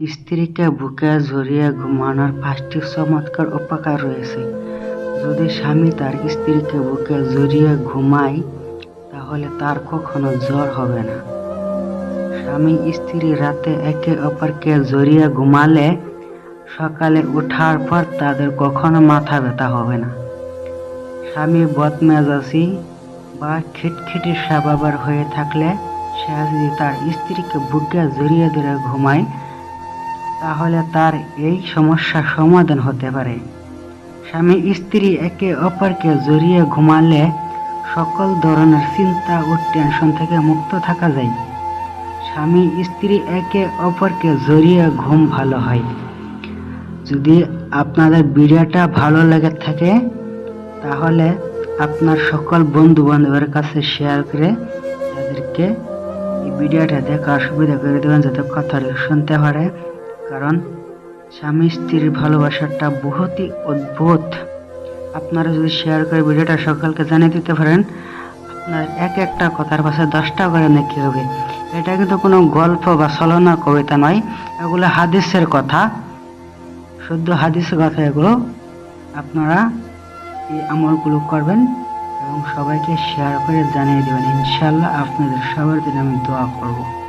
স্ত্রীকে বুকে জড়িয়ে ঘুমানোর পাঁচটি চমৎকার উপকার রয়েছে। যদি স্বামী তার স্ত্রীকে বুকে জড়িয়ে ঘুমায়, তাহলে তার কখনো জ্বর হবে না। স্বামী স্ত্রী রাতে একে অপরকে জড়িয়ে ঘুমালে, সকালে ওঠার পর তাদের কখনো মাথা ব্যথা হবে না। স্বামী বদমেজাজি বা খিটখিটি স্বভাবের হয়ে থাকলে সে যদি তার স্ত্রীকে বুকে জড়িয়ে ধরে ঘুমায় তাহলে তার এই সমস্যার সমাধান হতে পারে। স্বামী স্ত্রী একে অপরকে জড়িয়ে ঘুমালে সকল ধরনের চিন্তা ও টেনশন থেকে মুক্ত থাকা যায়। স্বামী স্ত্রী একে অপরকে জড়িয়ে ঘুম ভালো হয়। যদি আপনাদের ভিডিওটা ভালো লেগে থাকে, তাহলে আপনার সকল বন্ধু বান্ধবের কাছে শেয়ার করে তাদেরকে এই ভিডিওটা দেখার সুবিধা করে দেবেন, যাতে কথাটা শুনতে পারে। কারণ স্বামী স্ত্রীর ভালোবাসাটা বহুতই অদ্ভুত। আপনারা যদি শেয়ার করে ভিডিওটা সকলকে জানিয়ে দিতে পারেন, আপনার এক একটা কথার পাশে দশটা করে নাকি হবে এটা কিন্তু কোনো গল্প বা ছলনা, কবিতা নয়, এগুলো হাদিসের কথা। শুদ্ধ হাদিসের কথা এগুলো। আপনারা এই আমলগুলো করবেন এবং সবাইকে শেয়ার করে জানিয়ে দেবেন। ইনশাল্লাহ আপনাদের সবার জন্য আমি দোয়া করব।